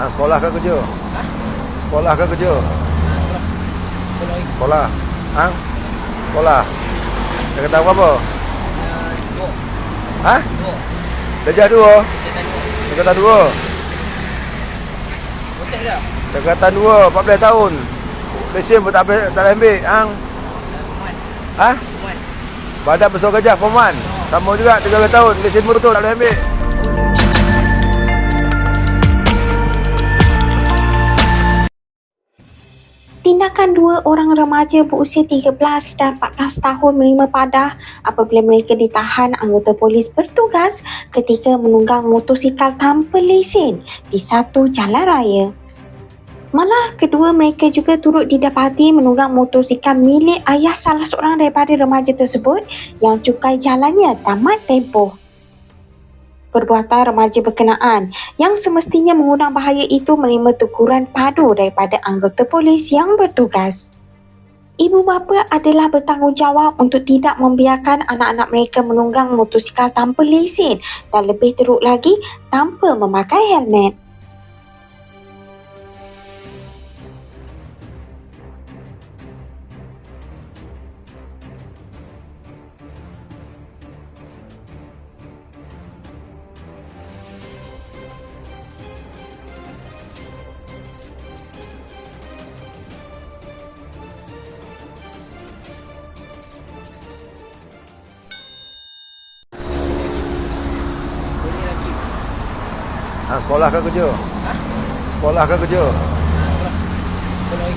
Ha, sekolah ke kerja? Ha? Sekolah ke kerja? Lagi Sekolah. Ha? Sekolah. Dia kata apa? dua. Ha? Dua. Darjah dua. Dia tak dua. Dia kata dua. Kontak dah. Dia dua, 14 tahun. Lesen pun tak boleh tak boleh ambil. Hang. Kuman. Ha? Badan besar gajah Forman. Sama juga 13 tahun. Lesen motor tak boleh ambil. Tindakan dua orang remaja berusia 13 dan 14 tahun menerima padah apabila mereka ditahan anggota polis bertugas ketika menunggang motosikal tanpa lesen di satu jalan raya. Malah kedua mereka juga turut didapati menunggang motosikal milik ayah salah seorang daripada remaja tersebut yang cukai jalannya tamat tempoh. Perbuatan remaja berkenaan yang semestinya mengundang bahaya itu menerima teguran padu daripada anggota polis yang bertugas. Ibu bapa adalah bertanggungjawab untuk tidak membiarkan anak-anak mereka menunggang motosikal tanpa lesen dan lebih teruk lagi tanpa memakai helmet. Ha, sekolah ke kerja? Ha? Sekolah ke kerja?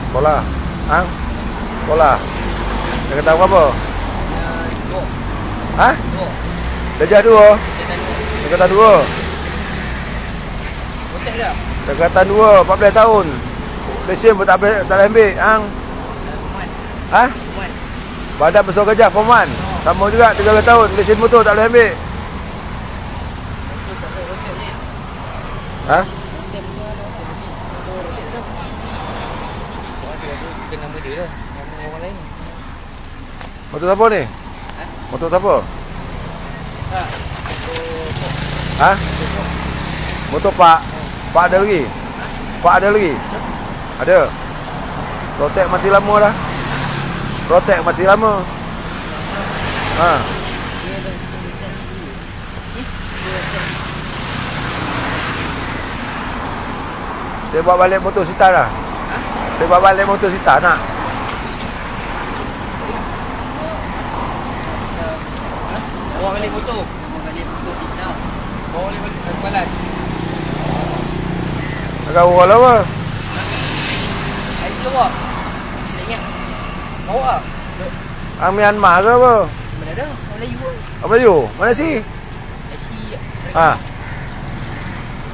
Sekolah. Ha? Sekolah. Dia kata apa? Ha? Dua. Darjah dua. Dia tak dua. Dia kata dua. Kontak dah. Dia kata dua, 14 tahun. Lesen pun tak boleh tak boleh ambil. Hang. Ha? Badan besar gajah Forman. Sama juga 13 tahun. Lesen motor tak boleh ambil. Kontak tak boleh kontak je. Ha? Kontak pun ada. Motor rotek dah. Soal tu lain. Motor siapa ni? Motor siapa? Ha. Motor Ha? Motor Pak. Pak ada lagi? Pak ada lagi? Ada. Protek mati lama dah. Protek mati lama. Ha. dia dah kita dulu. Ni dia dah Saya bawa balik motor Sita dah. Ha? Saya bawa balik motor Sita nak. Bawa balik motor. Bawa balik motor Sita. Bawa balik balik balan. Agak orang lah apa? Air jawab. Saya ingat. Bawa ah. Ang Myanmar ke apa? Mana ada? Orang Melayu. Apa Melayu? Mana si? Ha.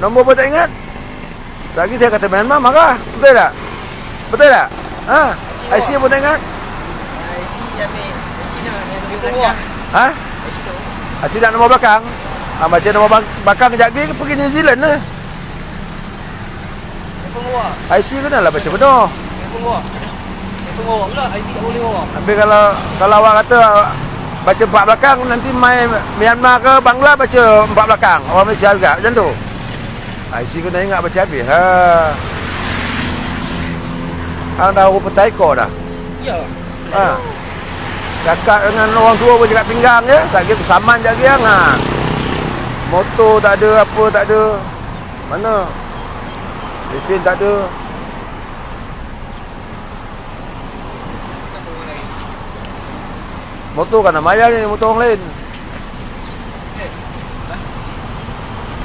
Nombor apa tak ingat? Lagi saya kata Myanmar marah. Betul tak? Betul tak? Ha? IC pun tak ingat? Asyik dah ambil. Dah yang lebih belakang. Ha? Asyik dah. IC nak nombor belakang? Ha, baca nombor bang- belakang kejap lagi pergi New Zealand lah. Yang bawa. IC kena lah baca penuh. Yang bawa pula. Asyik tak boleh bawa. Habis kalau kalau awak kata baca empat belakang nanti main Myanmar ke Bangla baca empat belakang. Orang Malaysia juga macam tu. IC kena ingat baca habis. Ha. Hang dah rupa taiko dah. Ya. Ha. Cakap dengan orang tua pun cakap pinggang je. Tak kira saman je hang. Ha. Motor tak ada, apa tak ada. Mana? Lesen tak ada. Motor kan nak bayar ni, motor orang lain.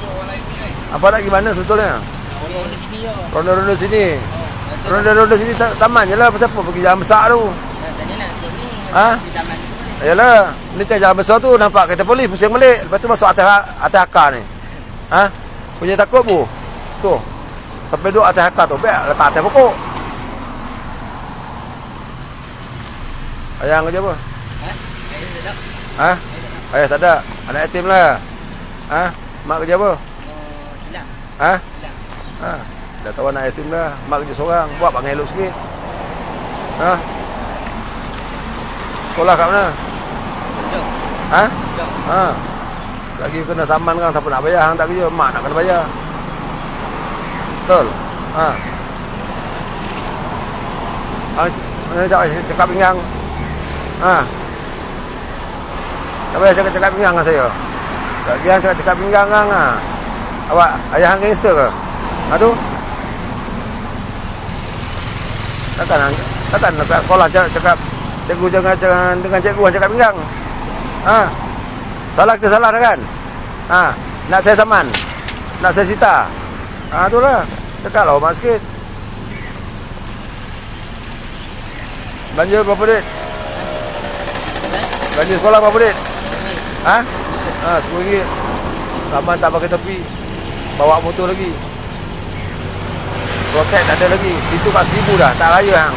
Orang lain punya. Apa nak gimana sebetulnya? Orang di sini ya. Ronda-ronda sini. Oh, Ronda-ronda sini ta- taman je lah. Pasal apa pergi jalan besar tu? Tadi nak ke ni. Ha? Taman tu. Yalah, ni kan jalan besar tu nampak kereta polis pusing balik. Lepas tu masuk atas atas akar ni. Ha? Punya takut bu. Tu. Sampai duduk atas akar tu, biar letak atas pokok. Ayang kerja apa? Ha? Air sedap. Ha? Air sedap. Ayah tak ada. Anak yatim lah. Ha? Mak kerja apa? Hilang. Ha? Hilang. Ha? Dah tahu anak yatim dah. Mak kerja seorang. Buat panggil elok sikit. Ha? Sekolah kat mana? Ha? Ha. Lagi kena saman kan siapa nak bayar hang tak kerja, mak nak kena bayar. Betul. Ha. Mana tak payah cakap pinggang. Ha. Tak payah cakap cakap pinggang dengan saya. Tak dia cakap cakap pinggang kan. Ha. Awak ayah hang gangster ke? Ha tu. Takkan takkan nak sekolah cakap, cakap cikgu jangan jangan dengan cikgu hang cakap pinggang. Ha. Salah kita salah dah kan? Ha. Nak saya saman. Nak saya sita. Ha tu lah. Cakap lah mak sikit. Belanja berapa duit? Belanja sekolah berapa duit? Ha? Ha, RM10. Saman tak pakai tepi. Bawa motor lagi. Protect tak ada lagi. Itu kat seribu dah. Tak raya hang.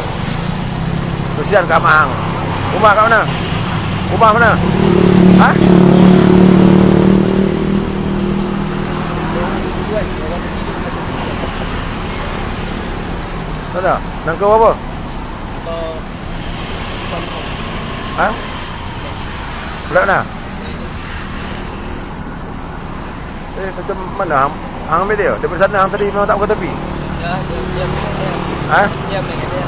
Kesian kat mak hang. Rumah kat mana? Rumah mana? Ha? Mana? Nangka berapa? Ha? Pulak mana? Eh, macam mana hang? Hang ambil dia? Daripada sana hang tadi memang tak pakai tepi? Ya, dia dia dia. Ha? Dia main dia.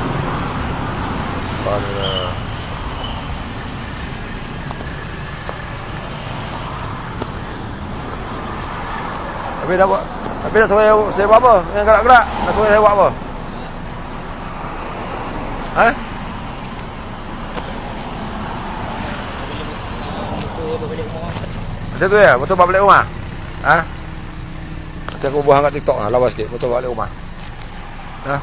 Alah. Tapi dah buat Tapi dah suruh saya, saya buat apa? Yang gerak-gerak Nak suruh saya buat apa? Ha? Rumah. Macam tu ya? Betul balik rumah? Ha? Nanti aku buang kat TikTok lah Lawas sikit Betul balik rumah Ha?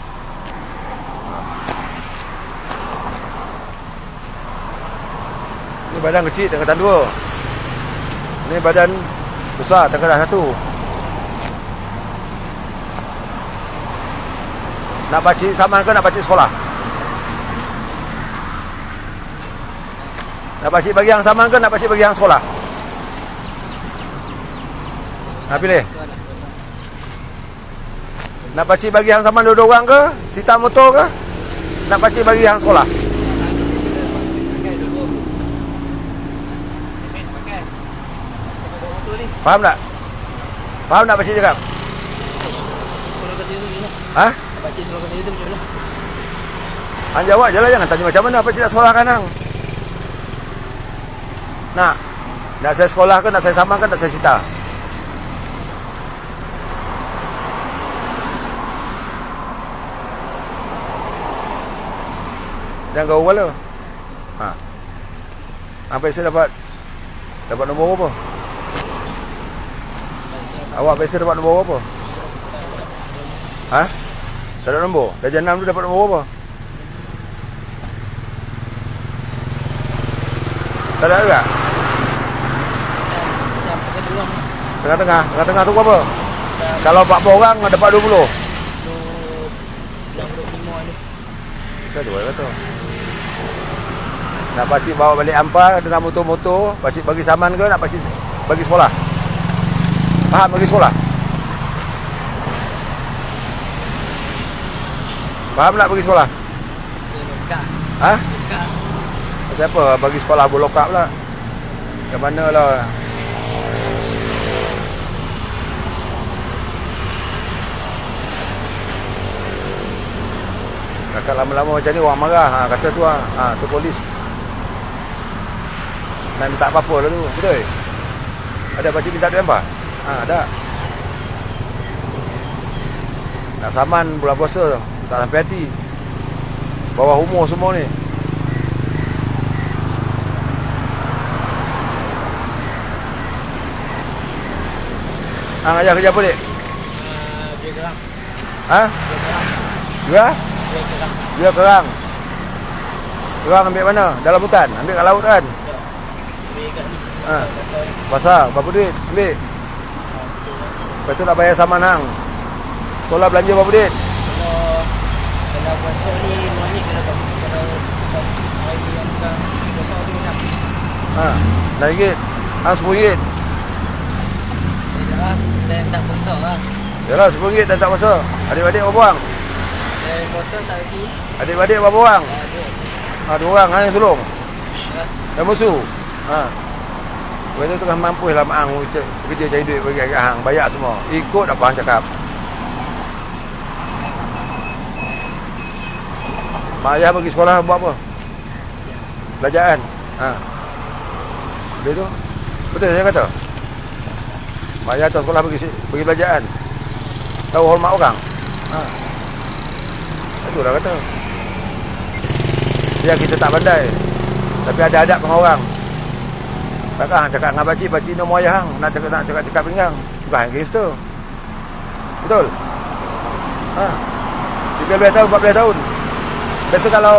Ni badan kecil tingkatan dua Ni badan besar tingkatan satu Nak pakcik saman ke nak pakcik sekolah? Nak pakcik bagi yang saman ke nak pakcik bagi yang sekolah? Ha pilih. Nak pakcik bagi yang saman dua-dua orang ke? Sita motor ke? Nak pakcik bagi yang sekolah? Faham tak? Faham tak pakcik cakap? Ha? Hang jawab je lah Jangan tanya macam mana Pakcik nak sekolahkan hang Nak? Nak saya sekolah ke? Nak saya saman ke? Nak saya cita? Jangan kau kepala Ha Apa saya dapat Dapat nombor apa? Awak biasa dapat nombor apa? Ha? Tak ada nombor? Darjah 6 tu dapat nombor apa? Tak ada juga? Tengah-tengah? Tengah-tengah tu berapa? Kalau 40 orang dapat 20 Tu 65 ni. Saya tu kata Nak pakcik bawa balik ampar dengan motor-motor Pakcik bagi saman ke nak pakcik bagi sekolah? Faham bagi sekolah? Faham nak bagi sekolah? Dia buka. Ha? Siapa bagi sekolah bolokap pula? Ke mana lah? Kakak lama-lama macam ni orang marah. Ha, kata tu ah, ha, tu polis. Nak minta apa-apa lah tu. Betul? Ada pakcik minta duit apa? Ha, ada. Nak saman bulan puasa. Tak sampai hati. Bawah umur semua ni. Hang ajar kerja apa, Dik? Ah, Dia gerak. Ha? Dia. Dua? Dia gerak. Dua kerang. Kerang ambil mana? Dalam hutan? Ambil kat laut kan? Ya. Dia kat ni. Ha. Pasar, berapa duit? Ambil. Betul. Lepas tu nak bayar saman hang. Sekolah belanja berapa duit? Kalau kalau puasa ni money kena tahu. Kalau yang bukan puasa tu macam Ha. RM6. Hang RM10. Tidak lah. Dan tak lah. Yalah RM10 tak tak puasa. Adik-adik berapa orang? Dan puasa tak lagi. Adik-adik berapa orang? Ah, dua. Ha, dua orang hang yang tolong. Ya. Dan musuh. Ha begitu tu kan mampu lah angu kerja cari duit bagi kat Hang. Bayar semua. Ikut apa Hang cakap. Mak ayah pergi sekolah buat apa? Pelajaran. Ha. Lepas tu? Betul saya kata? Mak ayah tu sekolah pergi, pergi pelajaran. Tahu hormat orang. Ha. Itu lah kata. dia kita tak pandai. Tapi ada adab dengan orang. Takkan hang cakap dengan pakcik, pakcik nombor ayah hang. Nak cakap nak cakap cakap pinggang. Bukan hang gangster. Betul? Ha. 13 tahun, 14 tahun. Biasa kalau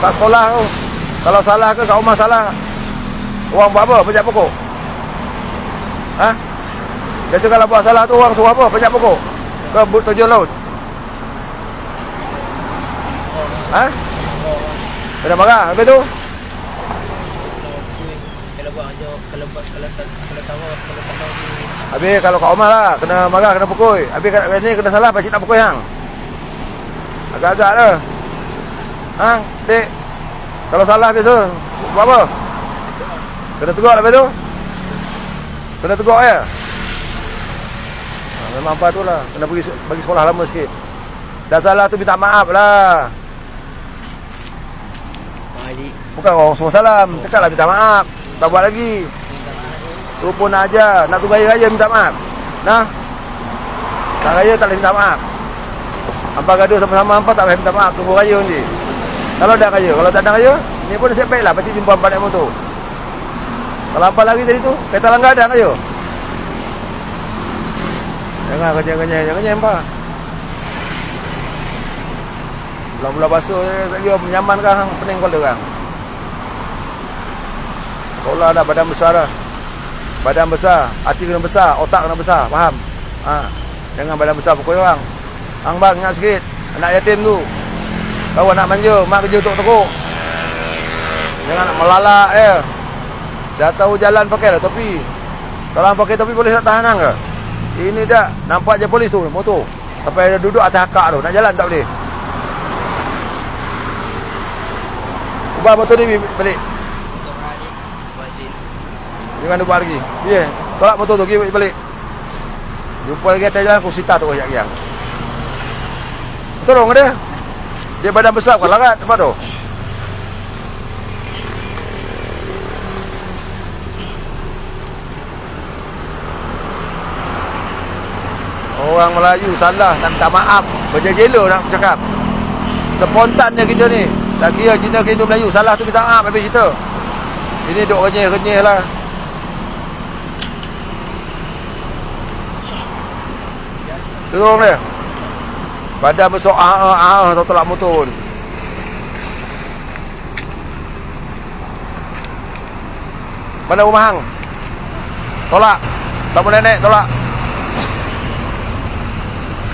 tak sekolah tu, kalau salah ke kat rumah salah, orang buat apa? Pejak pokok. Ha? Biasa kalau buat salah tu orang suruh apa? Pejak pokok. Ke but terjun laut. Ha? Kena marah. Habis tu? Kalau buat aja kalau buat kalau kalau tahu kalau tak tahu Habis kalau kat rumah lah Kena marah, kena pukul. Habis kat ni kena salah Pakcik nak pukul hang. Agak-agak lah Hang, dek Kalau salah biasa Buat apa? Kena tegur lah tu. Kena tegur ya? Ha, Memang apa tu lah. Kena pergi bagi sekolah lama sikit. Dah salah tu minta maaf lah. Bukan orang suruh salam Cakap lah minta maaf. Tak buat lagi Rupa nak ajar Nak tunggu raya-raya minta maaf. Nah? Tak raya tak boleh minta maaf. Hampa gaduh sama-sama Hampa tak boleh minta maaf. Tunggu raya nanti. Kalau dah raya Kalau tak ada raya Ni pun nasib baik lah Pakcik jumpa hampa naik motor. Kalau hampa lari tadi tu Kereta langgar ada raya. Jangan kenyang-kenyang Jangan-kenyang hampa. Bulan-bulan basuh Tak kira menyaman kan hang Pening kepala kan Sekolah dah badan besar dah Badan besar Hati kena besar Otak kena besar Faham? Ha. Jangan badan besar pukul orang Hang bang ingat sikit Anak yatim tu Kau anak manja Mak kerja untuk tekuk Jangan nak melalak eh. Dah tahu jalan pakai dah topi Kalau pakai topi Polis nak tahan ke? Ini dah Nampak je polis tu Motor Sampai dia duduk atas akak tu Nak jalan tak boleh Ubah motor ni balik Untuk Mak Ali buat sini Jangan buat lagi. Ya yeah. Tolak motor tu pergi balik. Jumpa lagi atas jalan Aku sita tu yang Tolong dia. Dia badan besar bukan larat Tempat tu? Orang Melayu salah nak minta maaf. Berjela-jela nak bercakap. Spontan dia kita ni. Tak kira Cina ke Indo Melayu Salah tu minta maaf habis cerita. Ini duk renyeh-renyeh lah Tolong dia Badan besar ah ah ah tak tolak motor pun. Mana rumah hang? Tolak. Tak boleh naik, tolak.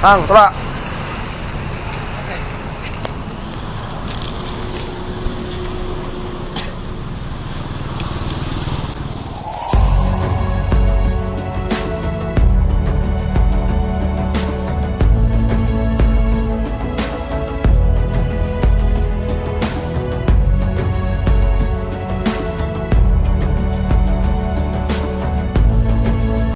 Hang, tolak.